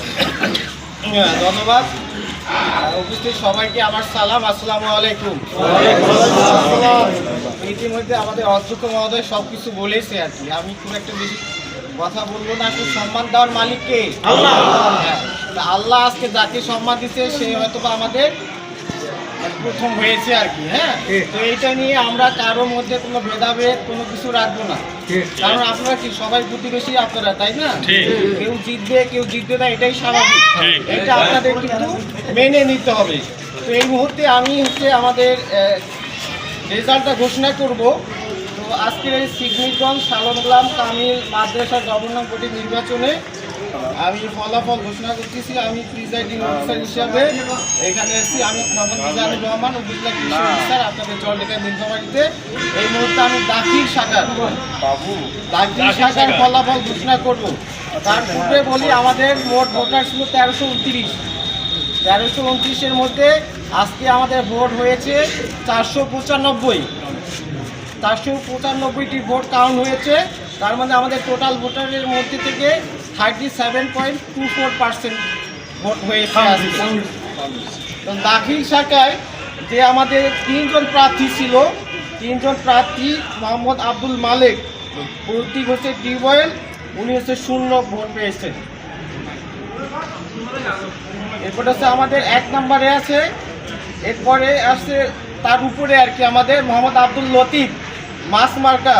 হ্যাঁ, ধন্যবাদ। উপস্থিত সবাইকে আমার সালাম আসসালামু আলাইকুম। ইতিমধ্যে আমাদের অধ্যক্ষ মহোদয় সব কিছু বলেছে আর কি। আমি খুব একটা বেশি কথা বলব না একটু সম্মান দেওয়ার মালিককে। হ্যাঁ, আল্লাহ আজকে যাকে সম্মান দিচ্ছে সে হয়তো আমাদের প্রথম হয়েছে আর কি হ্যাঁ? তো এইটা নিয়ে আমরা কারও মধ্যে কোনো ভেদাভেদ কোনো কিছু রাখব না। কারণ আপনারা কি সবাই প্রতিবেশী আপনারা তাই না? কেউ জিতবে কেউ জিতবে না এটাই স্বাভাবিক। এটা আপনাদের কিন্তু মেনে নিতে হবে। তো এই মুহূর্তে আমি হচ্ছে আমাদের রেজাল্টটা ঘোষণা করব। তো আজকের এই সিগনিগঞ্জ সালনগ্রাম তামিল মাদ্রাসা গভর্নর বোর্ডের নির্বাচনে আমি ফলাফল ঘোষণা করতেছি আমি প্রিজাইডিং অফিসার হিসাবে এখানে এসেছি। আমি মোহাম্মদ মিজানুর রহমান উপজেলা কৃষি অফিসার আপনাদের চরলেখা নীলফামারিতে এই মুহূর্তে আমি দাখিল শাখার দাখিল শাখার ফলাফল ঘোষণা করব। তার পূর্বে বলি আমাদের মোট ভোটার ছিল তেরোশো উনত্রিশ। তেরোশো উনত্রিশের মধ্যে আজকে আমাদের ভোট হয়েছে চারশো পঁচানব্বই। চারশো পঁচানব্বইটি ভোট কাউন্ট হয়েছে। তার মধ্যে আমাদের টোটাল ভোটারের মধ্যে থেকে thirty seven point two four percent vote হয়েছে। তো দাখিল শাখায় যে আমাদের তিনজন প্রার্থী ছিল তিনজন প্রার্থী মোহাম্মদ আব্দুল মালিক প্রতীক হচ্ছে টিউবওয়েল উনি হচ্ছে শূন্য ভোট পেয়েছেন এরপরে হচ্ছে আমাদের এক নম্বরে আছে এরপরে আছে তার উপরে আর কি আমাদের মোহাম্মদ আব্দুল লতিফ মাস মার্কা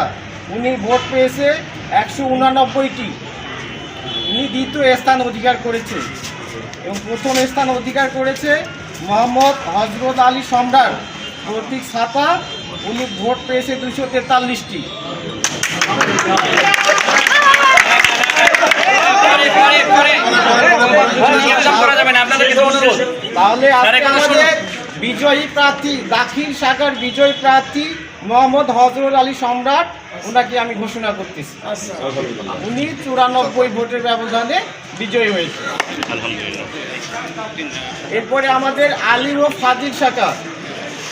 উনি ভোট পেয়েছে একশো উনানব্বইটি। উনি দ্বিতীয় স্থান অধিকার করেছে। এবং প্রথম স্থান অধিকার করেছে মোহাম্মদ হজরত আলী সম্রাট প্রতীক ছাতা উনি ভোট পেয়েছে দুশো তেতাল্লিশটি। তাহলে বিজয়ী প্রার্থী, দাখিল শাখার বিজয়ী প্রার্থী মোহাম্মদ হজরত আলী সম্রাট ওনাকে আমি ঘোষণা করতেছি। উনি চুরানব্বই ভোটের ব্যবধানে বিজয়ী হয়েছে। এরপরে আমাদের আলী ও ফাজিল শাখা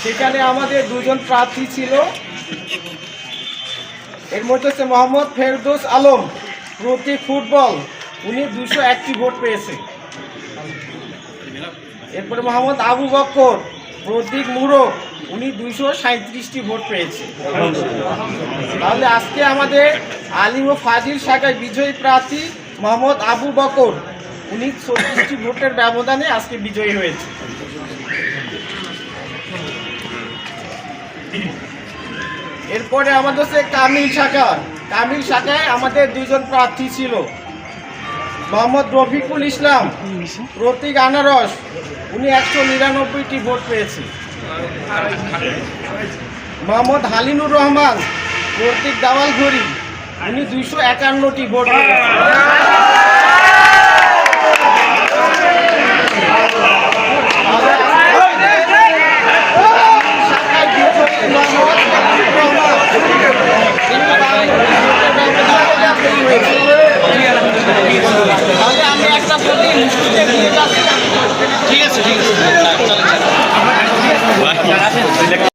সেখানে আমাদের দুজন প্রার্থী ছিল। এর মধ্যে হচ্ছে মোহাম্মদ ফেরদৌস আলম প্রতীক ফুটবল উনি দুশো একটি ভোট পেয়েছে। এরপরে মোহাম্মদ আবু বক্কর প্রতীক মুরক উনি দুইশো সাঁত্রিশটি ভোট পেয়েছে। তাহলে আজকে আমাদের আলিম ও ফাজিল শাখায় বিজয়ী প্রার্থী মোহাম্মদ আবু বকর, উনি চব্বিশটি ভোটের ব্যবধানে আজকে বিজয়ী হয়েছে। এরপরে আমাদের হচ্ছে কামিল শাখা। কামিল শাখায় আমাদের দুজন প্রার্থী ছিল। মোহাম্মদ রফিকুল ইসলাম, প্রতীক আনারস, উনি একশো নিরানব্বইটি ভোট পেয়েছে। মোহাম্মদ হালিনুর রহমান কর্তৃক দাওয়াল ঘড়ি উনি দুইশো একান্নটি ভোট ঠিক আছে ঠিক আছে। gracias.